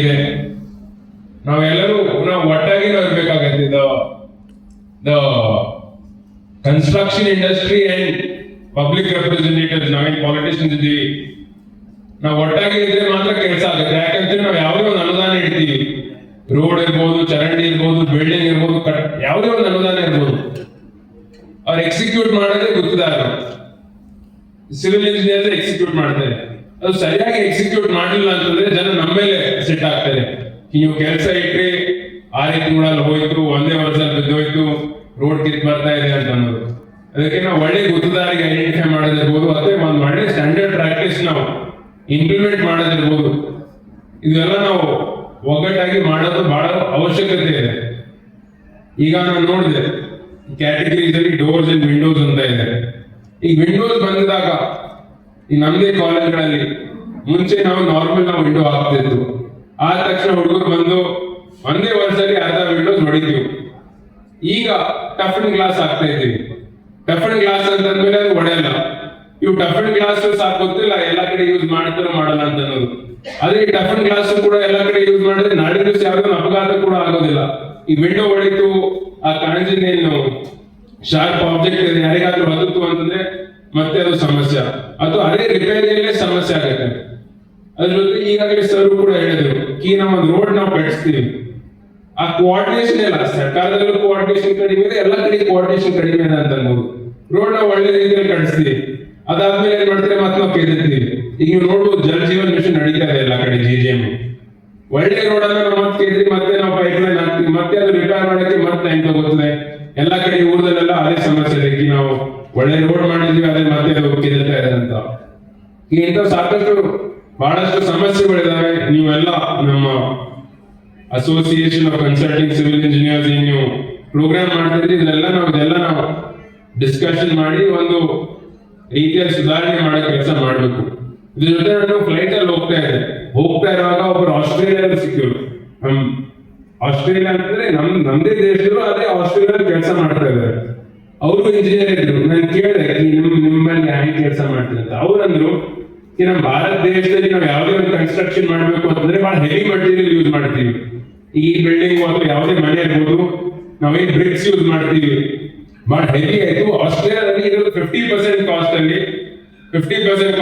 ಇದೆ. ನಾವೆಲ್ಲರೂ ನಾವು ಒಟ್ಟಾಗಿ ನಾವು ಇರ್ಬೇಕಾಗತ್ತೆ the construction industry and public representative ನಾವೇನ್ ಪಾಲಿಟಿಷಿಯನ್ಸ್ ಇದ್ದೀವಿ. ನಾವು ಒಟ್ಟಾಗಿ ಇದ್ರೆ ಮಾತ್ರ ಕೆಲಸ ಆಗುತ್ತೆ. ಯಾಕಂದ್ರೆ ನಾವು ಯಾವುದೇ ಒಂದು ಅನುದಾನ ಇಡ್ತೀವಿ. ರೋಡ್ ಇರ್ಬೋದು, ಚರಂಡಿ ಇರ್ಬೋದು ಬಿಲ್ಡಿಂಗ್ ಇರ್ಬೋದು ಯಾವುದೇ ಒಂದು ಅನುದಾನ ಇರ್ಬೋದು. ಅವ್ರು ಎಕ್ಸಿಕ್ಯೂಟ್ ಮಾಡೋದೇ ಗೊತ್ತಿದ್ದಾರೆ ಸಿವಿಲ್ ಇಂಜಿನಿಯರ್ ಎಕ್ಸಿಕ್ಯೂಟ್ ಮಾಡ್ತಾರೆ. ಅದು ಸರಿಯಾಗಿ ಎಕ್ಸಿಕ್ಯೂಟ್ ಮಾಡಿಲ್ಲ ಅಂತಂದ್ರೆ ಜನ ನಮ್ಮ ಮೇಲೆ ಸೆಟ್ ಆಗ್ತಾರೆ. ನೀವು ಕೆಲಸ ಇಟ್ರಿ ಆರೇ ತಿಂಗಳಲ್ಲಿ ಹೋಯ್ತು, ಒಂದೇ ವರ್ಷದಲ್ಲಿ ಬಿದ್ದೋಯ್ತು ರೋಡ್ ಕಿತ್ ಬರ್ತಾ ಇದೆ ಅಂತ ಅನ್ನೋದು ಅದಕ್ಕೆ ನಾವು ಒಳ್ಳೆ ಗುತ್ತದಾರಿಗೆ ಐಡೆಂಟಿಫೈ ಮಾಡೋದಿರ್ಬೋದು ಅಥವಾ ಒಂದು ಒಳ್ಳೆ ಸ್ಟ್ಯಾಂಡರ್ಡ್ ಪ್ರಾಕ್ಟೀಸ್ ನಾವು ಇಂಪ್ಲಿಮೆಂಟ್ ಮಾಡೋದಿರ್ಬೋದು. ಇದೆಲ್ಲ ನಾವು ಒಗ್ಗಟ್ಟಾಗಿ ಮಾಡೋದು ಬಹಳ ಅವಶ್ಯಕತೆ ಇದೆ. ಈಗ ನಾನು ನೋಡಿದೆ ಕ್ಯಾಟಗರೀಸ್ ಅಲ್ಲಿ ಡೋರ್ಸ್ ಅಂಡ್ ವಿಂಡೋಸ್ ಅಂತ ಇದೆ. ಈ ವಿಂಡೋಸ್ ಬಂದಿದಾಗ ಈ ನಮ್ದೇ ಕಾಲೇಜ್ಗಳಲ್ಲಿ ಮುಂಚೆ ನಾವು ನಾರ್ಮಲ್ ನಾವು ವಿಂಡೋ ಹಾಕ್ತಿದ್ವು ಆದ ತಕ್ಷಣ ಹುಡುಗರು ಬಂದು ಒಂದೇ ವರ್ಷದಲ್ಲಿ ಅರ್ಧ ವಿಂಡೋಸ್ ಹೊಡಿತೀವಿ ಈಗ ಟಫನ್ ಗ್ಲಾಸ್ ಹಾಕ್ತಾ ಇದ್ದೀವಿ. ಟಫನ್ ಗ್ಲಾಸ್ ಅಂತಂದ್ಮೇಲೆ ಅದು ಒಡೆಯಲ್ಲ. ಇವು ಟಫನ್ ಗ್ಲಾಸ್ ಸಾಕು ಗೊತ್ತಿಲ್ಲ, ಎಲ್ಲ ಕಡೆ ಯೂಸ್ ಮಾಡ್ತಾರೋ ಮಾಡಲ್ಲ ಅಂತ ಅನ್ನೋದು. ಅದೇ ಈ ಟಫನ್ ಗ್ಲಾಸ್ ಕೂಡ ಎಲ್ಲ ಕಡೆ ಯೂಸ್ ಮಾಡಿದ್ರೆ ನಾಳೆ ದಿವಸ ಯಾವ್ದೋ ಅಪಘಾತ ಕೂಡ ಆಗೋದಿಲ್ಲ. ಈ ವಿಂಡೋ ಹೊಡಿತು ಆ ಏನು ಶಾರ್ಪ್ ಆಬ್ಜೆಕ್ಟ್ ಯಾರಿಗಾದ್ರೂ ಬದುಕು ಅಂತಂದ್ರೆ ಮತ್ತೆ ಅದು ಸಮಸ್ಯೆ. ಅದು ಅದೇ ರಿಪೇರಿಯಲ್ಲೇ ಸಮಸ್ಯೆ ಆಗುತ್ತೆ. ಅದ್ರ ಜೊತೆ ಈಗಾಗಲೇ ಸರ್ ಕೂಡ ಹೇಳಿದ್ರು ಈ ನಮ್ಮ ರೋಡ್ ನಾವು ಕಟ್ಟಿಸ್ತೀವಿ ಆ ಕೋಆರ್ಡಿನೇಷನ್ ಇಲ್ಲ ಸರ್ಕಾರದಲ್ಲೂ ಕೋಆರ್ಡಿನೇಷನ್ ಕಡಿಮೆ ಇದೆ, ಎಲ್ಲ ಕಡೆ ಕೋಆರ್ಡಿನೇಷನ್ ಕಡಿಮೆ ಇದೆ ಅಂತ ಅನ್ಬೋದು ರೋಡ್ ನಾವು ಒಳ್ಳೆ ರೀತಿಯಲ್ಲಿ ಕಟ್ಟಿಸ್ತೀವಿ ಅದಾದ್ಮೇಲೆ ಏನ್ ಮಾಡ್ತಾರೆ, ಮತ್ತೆ ನಾವು ಈಗ ನೀವು ಜಲ್ ಜೀವನ್ ಮಿಷನ್ ನಡೀತಾ ಇದೆ ಎಲ್ಲ ಕಡೆ ಜಿ ಜಿ ಎಂ ಒಳ್ಳೆ ರೋಡ್ ಅನ್ನ ನಾವು ಮತ್ತೆ ಕೇಳಿದ್ರಿ ಮತ್ತೆ ನಾವು ಪೈಪ್ ಲೈನ್ ಹಾಕ್ತೀವಿ, ಮತ್ತೆ ಅದು ರಿಪೇರ್ ಮಾಡಕ್ಕೆ ಮತ್ತೆ ಟೈಮ್ ತಗೋತದೆ. ಎಲ್ಲ ಕಡೆ ಊರದಲ್ಲೆಲ್ಲ ಅದೇ ಸಮಸ್ಯೆ ಇದೆ ನಾವು ಒಳ್ಳೆ ರೋಡ್ ಮಾಡಿದ್ವಿ ಅದೇ ಮತ್ತೆ ಕೆದರ್ತಾ ಇದೆ ಅಂತ. ಇಂಥ ಸಾಕಷ್ಟು ಬಹಳಷ್ಟು ಸಮಸ್ಯೆಗಳಿದಾವೆ. ನೀವೆಲ್ಲ ನಮ್ಮ association of consulting civil engineers ಏನ್ ನೀವು ಪ್ರೋಗ್ರಾಮ್ ಮಾಡ್ತಿದ್ರಿ. ಇದೆಲ್ಲ ನಾವು ಇದೆಲ್ಲ ನಾವು ಡಿಸ್ಕಷನ್ ಮಾಡಿ ಒಂದು ರೀತಿಯ ಸುಧಾರಣೆ ಮಾಡೋ ಕೆಲಸ ಮಾಡಬೇಕು. ಇದ್ರ ಜೊತೆ ನಾನು ಫ್ಲೈಟ್ ಅಲ್ಲಿ ಹೋಗ್ತಾ ಇದ್ದೆ. ಹೋಗ್ತಾ ಇರುವಾಗ ಒಬ್ಬರು ಆಸ್ಟ್ರೇಲಿಯಾದಲ್ಲಿ ಸಿಕ್ಕಿದ್ರು. ಆಸ್ಟ್ರೇಲಿಯಾ ಅಂತಂದ್ರೆ ನಮ್, ನಮ್ದೇ ದೇಶದವರು ಅದೇ ಆಸ್ಟ್ರೇಲಿಯಾದಲ್ಲಿ ಕೆಲಸ ಮಾಡ್ತಾ ಇದ್ದಾರೆ. ಅವರು ಇಂಜಿನಿಯರ್ ಇದ್ರು. ನಾನು ಕೇಳಿದೆ ನಿಮ್ಮಲ್ಲಿ ಹ್ಯಾಂಗ್ ಕೆಲಸ ಮಾಡ್ತೀನಿ ಅಂತ. ಅವ್ರಂದ್ರು, ಈ ನಮ್ಮ ಭಾರತ ದೇಶದಲ್ಲಿ ನಾವು ಯಾವುದೇ ಒಂದು ಕನ್ಸ್ಟ್ರಕ್ಷನ್ ಮಾಡಬೇಕು ಅಂತಂದ್ರೆ ಬಹಳ ಹೆವಿ ಮಟೀರಿಯಲ್ ಯೂಸ್ ಮಾಡ್ತೀವಿ. ಈ ಬಿಲ್ಡಿಂಗ್ ಅಥವಾ ಯಾವುದೇ ಮನೆ ಇರ್ಬೋದು ನಾವೇನ್ ಬ್ರಿಕ್ಸ್ ಯೂಸ್ ಮಾಡ್ತೀವಿ. ಬಹಳ ಹೆವಿ ಆಯ್ತು. ಆಸ್ಟ್ರೇಲಿಯಾದಲ್ಲಿ ಇರೋದು ಫಿಫ್ಟಿ ಪರ್ಸೆಂಟ್ ಕಾಸ್ಟ್ ಅಲ್ಲಿ ಫಿಫ್ಟಿ ಪರ್ಸೆಂಟ್